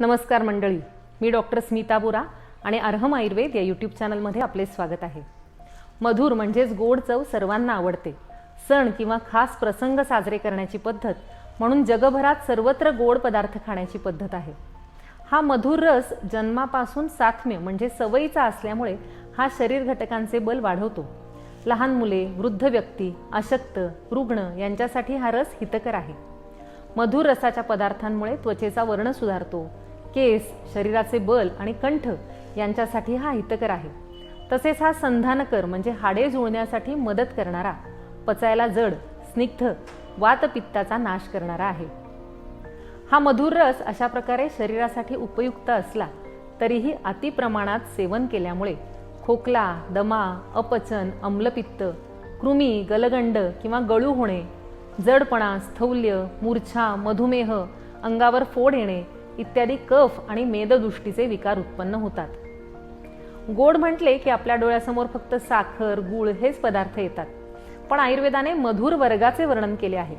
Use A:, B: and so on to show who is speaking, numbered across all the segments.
A: नमस्कार मंडळी. मी डॉक्टर स्मिता बोरा आणि अर्हम आयुर्वेद या यूट्यूब चॅनलमध्ये आपले स्वागत आहे. मधुर म्हणजेच गोड चव सर्वांना आवडते. सण किंवा खास प्रसंग साजरे करण्याची पद्धत म्हणून जगभरात सर्वत्र गोड पदार्थ खाण्याची पद्धत आहे. हा मधुर रस जन्मापासून साथम्य म्हणजे सवयीचा असल्यामुळे हा शरीर घटकांचे बल वाढवतो. लहान मुले वृद्ध व्यक्ती अशक्त रुग्ण यांच्यासाठी हा रस हितकर आहे. मधुर रसाच्या पदार्थांमुळे त्वचेचा वर्ण सुधारतो. केस शरीराचे बल आणि कंठ यांच्यासाठी हा हितकर आहे. तसेच हा संधानकर म्हणजे हाडे जुळण्यासाठी मदत करणारा पचायला जड स्निग्ध वातपित्ताचा नाश करणारा आहे. हा मधुर रस अशा प्रकारे शरीरासाठी उपयुक्त असला तरीही अतिप्रमाणात सेवन केल्यामुळे खोकला दमा अपचन अम्लपित्त कृमी गलगंड किंवा गळू होणे जडपणा स्थौल्य मूर्छा मधुमेह अंगावर फोड येणे इत्यादी कफ आणि मेददृष्टीचे विकार उत्पन्न होतात. गोड म्हटले की आपल्या डोळ्यासमोर फक्त साखर गुळ हेच पदार्थ येतात. पण आयुर्वेदाने मधुर वर्गाचे वर्णन केले आहे.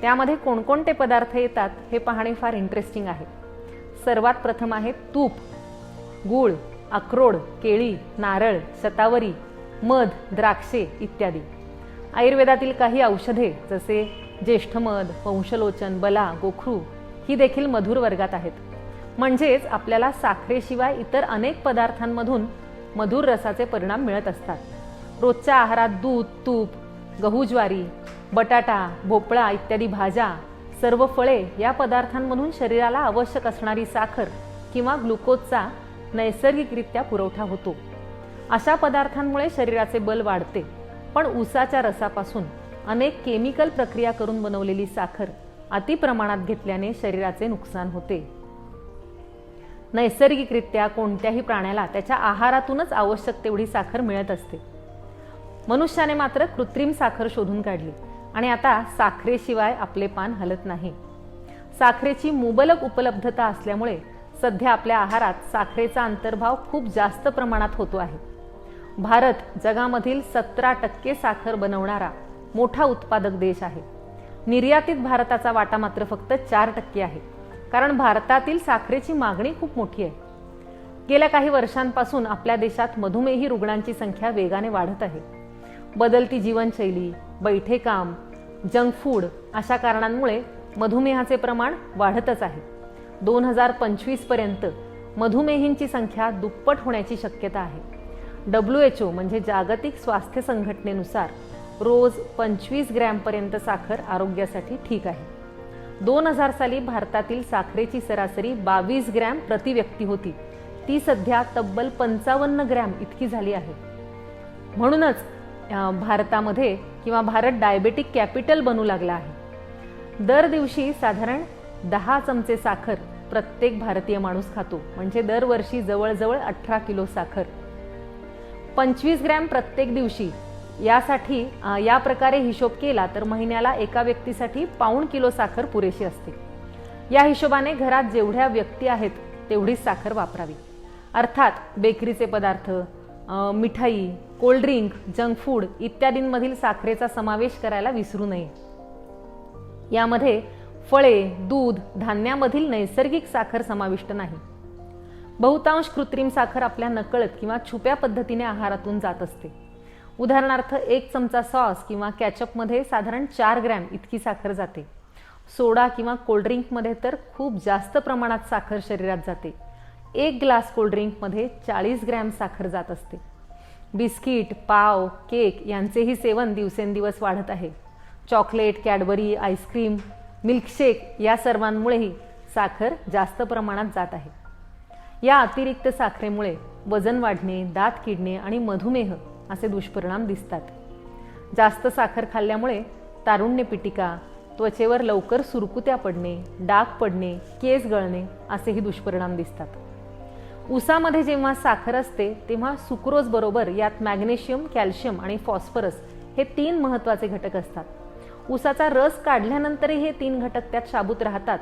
A: त्यामध्ये कोणकोणते पदार्थ येतात हे पाहणे फार इंटरेस्टिंग आहे. सर्वात प्रथम आहे तूप. गूळ अक्रोड केळी नारळ शतावरी मध द्राक्षे इत्यादी. आयुर्वेदातील काही औषधे जसे ज्येष्ठमध वंशलोचन बला गोखरू ही देखील मधुर वर्गात आहेत. म्हणजेच आपल्याला साखरेशिवाय इतर अनेक पदार्थांमधून मधुर रसाचे परिणाम मिळत असतात. रोजच्या आहारात दूध तूप गहू ज्वारी बटाटा भोपळा इत्यादी भाज्या सर्व फळे या पदार्थांमधून शरीराला आवश्यक असणारी साखर किंवा ग्लुकोजचा नैसर्गिकरित्या पुरवठा होतो. अशा पदार्थांमुळे शरीराचे बल वाढते. पण ऊसाच्या रसापासून अनेक केमिकल प्रक्रिया करून बनवलेली साखर अतिप्रमाणात घेतल्याने शरीराचे नुकसान होते. नैसर्गिकरित्या कोणत्याही प्राण्याला त्याच्या आहारातूनच आवश्यक तेवढी साखर मिळत असते. मनुष्याने मात्र कृत्रिम साखर शोधून काढली आणि आता साखरेशिवाय आपले पान हलत नाही. साखरेची मुबलक उपलब्धता असल्यामुळे सध्या आपल्या आहारात साखरेचा अंतर्भाव खूप जास्त प्रमाणात होतो आहे. भारत जगामधील सतरा टक्के साखर बनवणारा मोठा उत्पादक देश आहे. निर्यातीत भारताचा वाटा मात्र फक्त चार टक्के आहे कारण भारतातील साखरेची मागणी खूप मोठी आहे. गेल्या काही वर्षांपासून आपल्या देशात मधुमेही रुग्णांची संख्या वेगाने वाढत आहे. बदलती जीवनशैली बैठे काम जंक फूड अशा कारणांमुळे मधुमेहाचे प्रमाण वाढतच आहे. दोन हजार पंचवीसपर्यंत मधुमेहींची संख्या दुप्पट होण्याची शक्यता आहे. डब्ल्यू एच ओ म्हणजे जागतिक स्वास्थ्य संघटनेनुसार रोज पंचवीस ग्रॅमपर्यंत साखर आरोग्यासाठी ठीक आहे. दोन हजार साली भारतातील साखरेची सरासरी बावीस ग्रॅम प्रति व्यक्ती होती. ती सध्या तब्बल पंचावन्न ग्रॅम इतकी झाली आहे. म्हणूनच भारतामध्ये किंवा भारत डायबेटिक कॅपिटल बनू लागला आहे. दर दिवशी साधारण दहा चमचे साखर प्रत्येक भारतीय माणूस खातो. म्हणजे दरवर्षी जवळजवळ अठरा किलो साखर पंचवीस ग्रॅम प्रत्येक दिवशी. यासाठी या प्रकारे हिशोब केला तर महिन्याला एका व्यक्तीसाठी पाऊण किलो साखर पुरेशी असते. या हिशोबाने घरात जेवढ्या व्यक्ती आहेत तेवढीच साखर वापरावी. अर्थात बेकरीचे पदार्थ मिठाई कोल्ड्रिंक जंक फूड इत्यादींमधील साखरेचा समावेश करायला विसरू नये. यामध्ये फळे दूध धान्यामधील नैसर्गिक साखर समाविष्ट नाही. बहुतांश कृत्रिम साखर आपल्या नकळत किंवा छुप्या पद्धतीने आहारातून जात असते. उदाहरणार्थ एक चमचा सॉस किंवा कॅचअपमध्ये साधारण चार ग्रॅम इतकी साखर जाते. सोडा किंवा कोल्ड्रिंकमध्ये तर खूप जास्त प्रमाणात साखर शरीरात जाते. एक ग्लास कोल्ड्रिंकमध्ये चाळीस ग्रॅम साखर जात असते. बिस्किट पाव केक यांचेही सेवन दिवसेंदिवस वाढत आहे. चॉकलेट कॅडबरी आईस्क्रीम मिल्कशेक या सर्वांमुळेही साखर जास्त प्रमाणात जात आहे. या अतिरिक्त साखरेमुळे वजन वाढणे दात किडणे आणि मधुमेह असे दुष्परिणाम दिसतात. जास्त साखर खाल्ल्यामुळे तारुण्य पिटिका त्वचेवर लवकर सुरकुत्या पडणे डाग पडणे केस गळणे असेही दुष्परिणाम दिसतात. ऊसामध्ये जेव्हा साखर असते तेव्हा सुक्रोज बरोबर यात मॅग्नेशियम कॅल्शियम आणि फॉस्फरस हे तीन महत्त्वाचे घटक असतात. उसाचा रस काढल्यानंतरही हे तीन घटक त्यात शाबूत राहतात.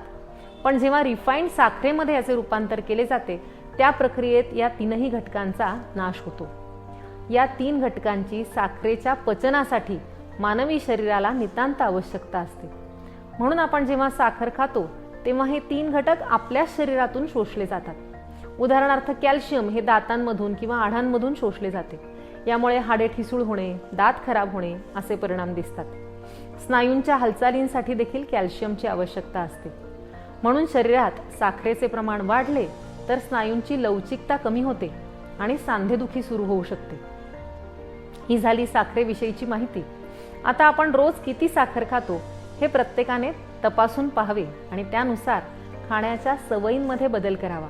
A: पण जेव्हा रिफाईंड साखरेमध्ये याचे रूपांतर केले जाते त्या प्रक्रियेत या तीनही घटकांचा नाश होतो. या तीन घटकांची साखरेच्या पचनासाठी मानवी शरीराला नितांत आवश्यकता असते. म्हणून आपण जेव्हा साखर खातो तेव्हा हे तीन घटक आपल्या शरीरातून शोषले जातात. उदाहरणार्थ कॅल्शियम हे दातांमधून किंवा आढांमधून शोषले जाते. यामुळे हाडे ठिसूळ होणे दात खराब होणे असे परिणाम दिसतात. स्नायूंच्या हालचालींसाठी देखील कॅल्शियमची आवश्यकता असते. म्हणून शरीरात साखरेचे प्रमाण वाढले तर स्नायूंची लवचिकता कमी होते आणि सांधेदुखी सुरू होऊ शकते. ही झाली साखरेविषयीची माहिती. आता आपण रोज किती साखर खातो हे प्रत्येकाने तपासून पाहावे आणि त्यानुसार खाण्याच्या सवयींमध्ये बदल करावा.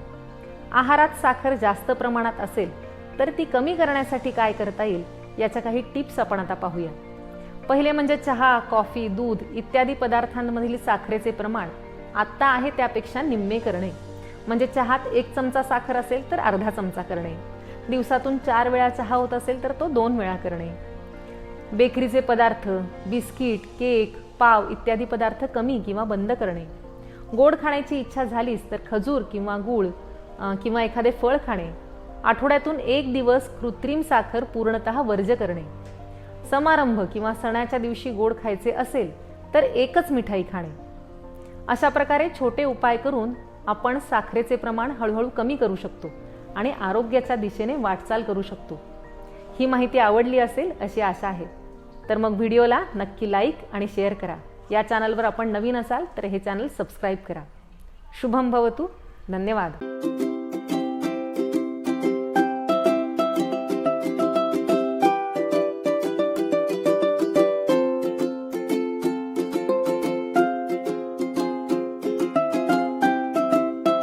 A: आहारात साखर जास्त प्रमाणात असेल तर ती कमी करण्यासाठी काय करता येईल याच्या काही टिप्स आपण आता पाहूया. पहिले म्हणजे चहा कॉफी दूध इत्यादी पदार्थांमधील साखरेचे प्रमाण आत्ता आहे त्यापेक्षा निम्मे करणे. म्हणजे चहात एक चमचा साखर असेल तर अर्धा चमचा करणे. दिवसातून चार वेळा चहा होत असेल तर तो दोन वेळा करणे. बेकरीचे पदार्थ बिस्किट केक पाव इत्यादी पदार्थ कमी किंवा बंद करणे. गोड खाण्याची इच्छा झालीच तर खजूर किंवा गूळ किंवा एखादे फळ खाणे. आठवड्यातून एक दिवस कृत्रिम साखर पूर्णतः वर्ज करणे. समारंभ किंवा सणाच्या दिवशी गोड खायचे असेल तर एकच मिठाई खाणे. अशा प्रकारे छोटे उपाय करून आपण साखरेचे प्रमाण हळूहळू कमी करू शकतो आणि आरोग्याच्या दिशेने वाटचाल करू शकतो. ही माहिती आवडली असेल अशी आशा आहे. तर मग व्हिडिओला नक्की लाईक आणि शेअर करा. या चॅनलवर आपण नवीन असाल तर हे चॅनल सबस्क्राईब करा. शुभम भवतू. धन्यवाद.